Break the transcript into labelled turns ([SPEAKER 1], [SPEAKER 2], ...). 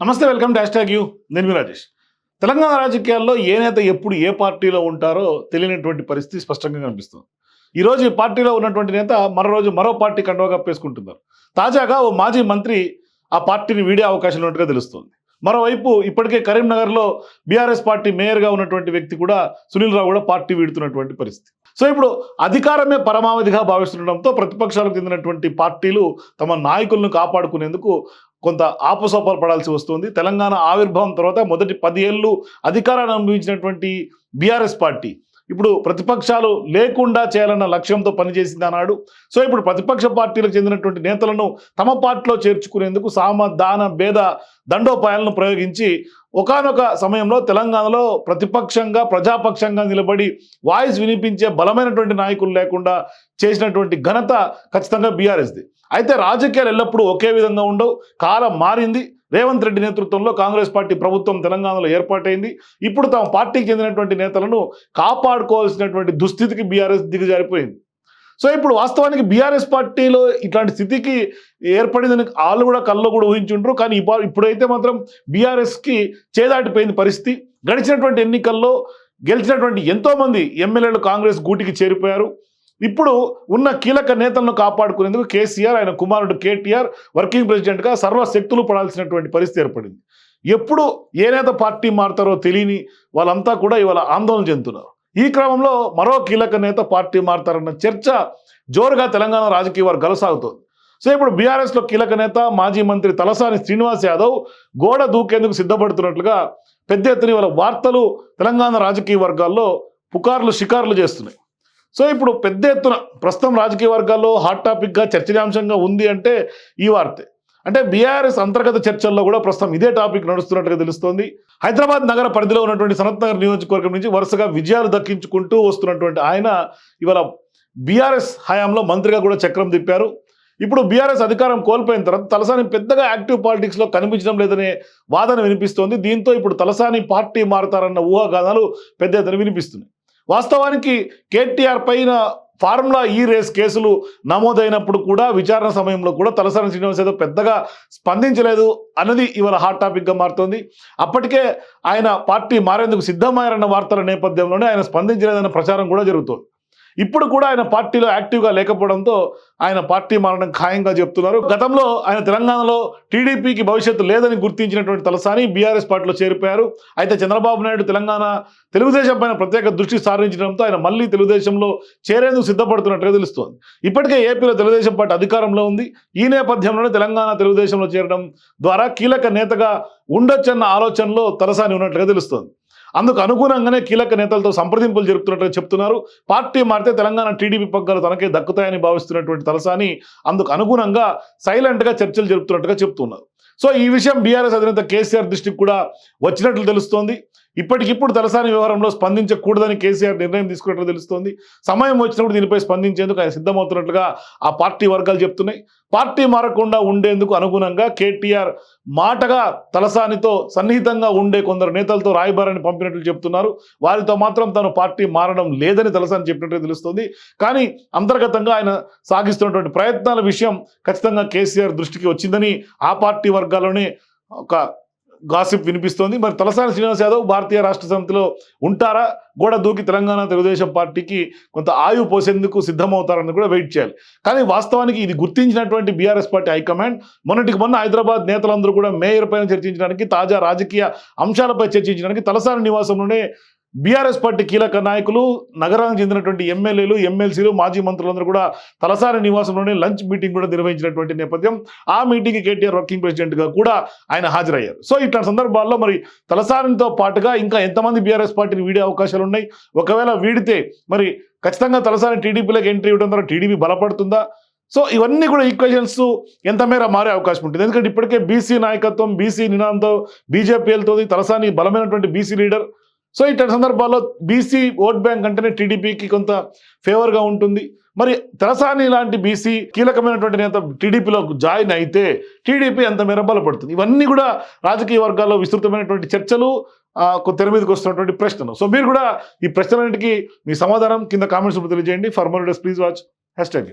[SPEAKER 1] నమస్తే welcome dash tag you. నేను మీ రాజేష్. తెలంగాణ రాజకీయాల్లో ఏ నేత ఎప్పుడు ఏ పార్టీలో ఉంటారో తెలియనటువంటి పరిస్థితి స్పష్టంగా కనిపిస్తుంది. ఈ రోజు ఈ పార్టీలో ఉన్నటువంటి నేత మరో రోజు మరో పార్టీ కండువా కప్పేసుకుంటున్నారు. తాజాగా ఓ మాజీ మంత్రి ఆ పార్టీని వీడే అవకాశం ఉన్నట్టుగా తెలుస్తుంది. మరోవైపు ఇప్పటికే కరీంనగర్లో బీఆర్ఎస్ పార్టీ మేయర్గా ఉన్నటువంటి వ్యక్తి కూడా సునీల్ రావు కూడా పార్టీ వీడుతున్నటువంటి పరిస్థితి. సో ఇప్పుడు అధికారమే పరమావధిగా భావిస్తుండడంతో ప్రతిపక్షాలకు చెందినటువంటి పార్టీలు తమ నాయకులను కాపాడుకునేందుకు కొంత ఆపసోపాలు పడాల్సి వస్తుంది. తెలంగాణ ఆవిర్భావం తర్వాత మొదటి పది ఏళ్ళు అధికారాన్ని అనుభవించినటువంటి బీఆర్ఎస్ పార్టీ. ఇప్పుడు ప్రతిపక్షాలు లేకుండా చేయాలన్న లక్ష్యంతో పనిచేసింది అన్నాడు సో ఇప్పుడు ప్రతిపక్ష పార్టీలకు చెందినటువంటి నేతలను తమ పార్టీలో చేర్చుకునేందుకు సామ దాన భేద దండోపాయాలను ప్రయోగించి ఒకానొక సమయంలో తెలంగాణలో ప్రతిపక్షంగా ప్రజాపక్షంగా నిలబడి వాయిస్ వినిపించే బలమైనటువంటి నాయకులు లేకుండా చేసినటువంటి ఘనత ఖచ్చితంగా బీఆర్ఎస్ది. అయితే రాజకీయాలు ఎల్లప్పుడూ ఒకే విధంగా ఉండవు. కాలం మారింది. రేవంత్ రెడ్డి నేతృత్వంలో కాంగ్రెస్ పార్టీ ప్రభుత్వం తెలంగాణలో ఏర్పాటైంది. ఇప్పుడు తమ పార్టీకి చెందినటువంటి నేతలను కాపాడుకోవాల్సినటువంటి దుస్థితికి బీఆర్ఎస్ దిగజారిపోయింది. సో ఇప్పుడు వాస్తవానికి బీఆర్ఎస్ పార్టీలో ఇట్లాంటి స్థితికి ఏర్పడిందని వాళ్ళు కూడా కళ్ళు కూడా ఊహించుంటారు కానీ ఇప్పుడైతే మాత్రం బీఆర్ఎస్కి చేదాటిపోయింది పరిస్థితి. గడిచినటువంటి ఎన్నికల్లో గెలిచినటువంటి ఎంతోమంది ఎమ్మెల్యేలు కాంగ్రెస్ గూటికి చేరిపోయారు. ఇప్పుడు ఉన్న కీలక నేతలను కాపాడుకునేందుకు కేసీఆర్ ఆయన కుమారుడు కేటీఆర్ వర్కింగ్ ప్రెసిడెంట్గా సర్వశక్తులు పడాల్సినటువంటి పరిస్థితి ఏర్పడింది. ఎప్పుడు ఏ నేత పార్టీ మారుతారో తెలియని వాళ్ళంతా కూడా ఇవాళ ఆందోళన చెందుతున్నారు. ఈ క్రమంలో మరో కీలక నేత పార్టీ మారుతారన్న చర్చ జోరుగా తెలంగాణ రాజకీయ వర్గాలు సాగుతోంది. సో ఇప్పుడు బీఆర్ఎస్లో కీలక నేత మాజీ మంత్రి తలసాని శ్రీనివాస్ యాదవ్ గోడ దూకేందుకు సిద్ధపడుతున్నట్లుగా పెద్ద ఎత్తున వాళ్ళ వార్తలు తెలంగాణ రాజకీయ వర్గాల్లో పుకార్లు షికార్లు చేస్తున్నాయి. సో ఇప్పుడు పెద్ద ఎత్తున ప్రస్తుతం రాజకీయ వర్గాల్లో హాట్ టాపిక్గా చర్చనీయాంశంగా ఉంది అంటే ఈ వార్తే. అంటే బీఆర్ఎస్ అంతర్గత చర్చల్లో కూడా ప్రస్తుతం ఇదే టాపిక్ నడుస్తున్నట్టుగా తెలుస్తోంది. హైదరాబాద్ నగర పరిధిలో ఉన్నటువంటి సనత్ నగర్ నియోజకవర్గం నుంచి వరుసగా విజయాలు దక్కించుకుంటూ వస్తున్నటువంటి ఆయన ఇవాళ బీఆర్ఎస్ హయాంలో మంత్రిగా కూడా చక్రం తిప్పారు. ఇప్పుడు బీఆర్ఎస్ అధికారం కోల్పోయిన తర్వాత తలసాని పెద్దగా యాక్టివ్ పాలిటిక్స్లో కనిపించడం లేదనే వాదన వినిపిస్తోంది. దీంతో ఇప్పుడు తలసాని పార్టీ మారుతారన్న ఊహాగానాలు పెద్ద ఎత్తున వినిపిస్తున్నాయి. వాస్తవానికి కేటీఆర్ పైన ఫార్ములా ఈ రేస్ కేసులు నమోదైనప్పుడు కూడా విచారణ సమయంలో కూడా తలసాని శ్రీనివాస్ యాదవ్ పెద్దగా స్పందించలేదు అన్నది ఇవాళ హాట్ టాపిక్గా మారుతోంది. అప్పటికే ఆయన పార్టీ మారేందుకు సిద్ధమయ్యారన్న వార్తల నేపథ్యంలోనే ఆయన స్పందించలేదన్న ప్రచారం కూడా జరుగుతోంది. ఇప్పుడు కూడా ఆయన పార్టీలో యాక్టివ్గా లేకపోవడంతో ఆయన పార్టీ మారడం ఖాయంగా చెప్తున్నారు. గతంలో ఆయన తెలంగాణలో టీడీపీకి భవిష్యత్తు లేదని గుర్తించినటువంటి తలసాని బీఆర్ఎస్ పార్టీలో చేరిపోయారు. అయితే చంద్రబాబు నాయుడు తెలంగాణ తెలుగుదేశం పైన ప్రత్యేక దృష్టి సారించడంతో ఆయన మళ్ళీ తెలుగుదేశంలో చేరేందుకు సిద్ధపడుతున్నట్టుగా తెలుస్తోంది. ఇప్పటికే ఏపీలో తెలుగుదేశం పార్టీ అధికారంలో ఉంది. ఈ నేపథ్యంలోనే తెలంగాణ తెలుగుదేశంలో చేరడం ద్వారా కీలక నేతగా ఉండొచ్చన్న ఆలోచనలో తలసాని ఉన్నట్లుగా తెలుస్తోంది. అందుకు అనుగుణంగానే కీలక నేతలతో సంప్రదింపులు జరుపుతున్నట్టుగా చెప్తున్నారు. పార్టీ మారితే తెలంగాణ టీడీపీ పగ్గాలు తనకే దక్కుతాయని భావిస్తున్నటువంటి తలసాని అందుకు అనుగుణంగా సైలెంట్గా చర్చలు జరుపుతున్నట్టుగా చెప్తున్నారు. సో ఈ విషయం బీఆర్ఎస్ అధినేత కేసీఆర్ దృష్టికి కూడా వచ్చినట్లు తెలుస్తోంది. ఇప్పటికిప్పుడు తలసాని వ్యవహారంలో స్పందించకూడదని కేసీఆర్ నిర్ణయం తీసుకున్నట్లు తెలుస్తోంది. సమయం వచ్చినప్పుడు దీనిపై స్పందించేందుకు ఆయన సిద్ధమవుతున్నట్లుగా ఆ పార్టీ వర్గాలు చెప్తున్నాయి. పార్టీ మారకుండా ఉండేందుకు అనుగుణంగా కేటీఆర్ మాటగా తలసానితో సన్నిహితంగా ఉండే కొందరు నేతలతో రాయబారాన్ని పంపినట్లు చెప్తున్నారు. వారితో మాత్రం తాను పార్టీ మారడం లేదని తలసాని చెప్పినట్టు తెలుస్తుంది. కానీ అంతర్గతంగా ఆయన సాగిస్తున్నటువంటి ప్రయత్నాల విషయం ఖచ్చితంగా కేసీఆర్ దృష్టికి వచ్చిందని ఆ పార్టీ వర్గాల్లోనే ఒక గాసిప్ వినిపిస్తోంది. మరి తలసాని శ్రీనివాస్ యాదవ్ భారతీయ రాష్ట్ర సమితిలో ఉంటారా? గోడ దూకి తెలంగాణ తెలుగుదేశం పార్టీకి కొంత ఆయువు పోసేందుకు సిద్ధమవుతారని కూడా వెయిట్ చేయాలి. కానీ వాస్తవానికి ఇది గుర్తించినటువంటి బీఆర్ఎస్ పార్టీ హైకమాండ్ మొన్నటికి మొన్న హైదరాబాద్ నేతలందరూ కూడా మేయర్ పైన చర్చించడానికి తాజా రాజకీయ అంశాలపై చర్చించడానికి తలసాని నివాసంలోనే బీఆర్ఎస్ పార్టీ కీలక నాయకులు నగరానికి చెందినటువంటి ఎమ్మెల్యేలు ఎమ్మెల్సీలు మాజీ మంత్రులందరూ కూడా తలసాని నివాసంలోనే లంచ్ మీటింగ్ కూడా నిర్వహించినటువంటి నేపథ్యం ఆ మీటింగ్కి కేటీఆర్ వర్కింగ్ ప్రెసిడెంట్గా కూడా ఆయన హాజరయ్యారు. సో ఇట్లాంటి సందర్భాల్లో మరి తలసానితో పాటుగా ఇంకా ఎంతమంది బీఆర్ఎస్ పార్టీని వీడే అవకాశాలు ఉన్నాయి? ఒకవేళ వీడితే మరి ఖచ్చితంగా తలసాని టీడీపీలోకి ఎంట్రీ ఇవ్వడం ద్వారా టీడీపీ బలపడుతుందా? సో ఇవన్నీ కూడా ఈక్వేషన్స్ ఎంత మేర మారే అవకాశం ఉంటుంది. ఎందుకంటే ఇప్పటికే బీసీ నాయకత్వం బీసీ నినాదంతో బీజేపీ వెళ్తుంది తలసాని బలమైనటువంటి బీసీ లీడర్. సో ఇట్లాంటి సందర్భాల్లో బీసీ ఓట్ బ్యాంక్ అంటేనే టీడీపీకి కొంత ఫేవర్గా ఉంటుంది. మరి తెలసాని లాంటి బీసీ కీలకమైనటువంటి నేత టీడీపీలో జాయిన్ అయితే టీడీపీ ఎంత మేర బలపడుతుంది ఇవన్నీ కూడా రాజకీయ వర్గాల్లో విస్తృతమైనటువంటి చర్చలు తెర మీదకి వస్తున్నటువంటి ప్రశ్నలు. సో మీరు కూడా ఈ ప్రశ్నలన్నింటికి మీ సమాధానం కింద కామెంట్స్ తెలియజేయండి. Formal more please watch hashtag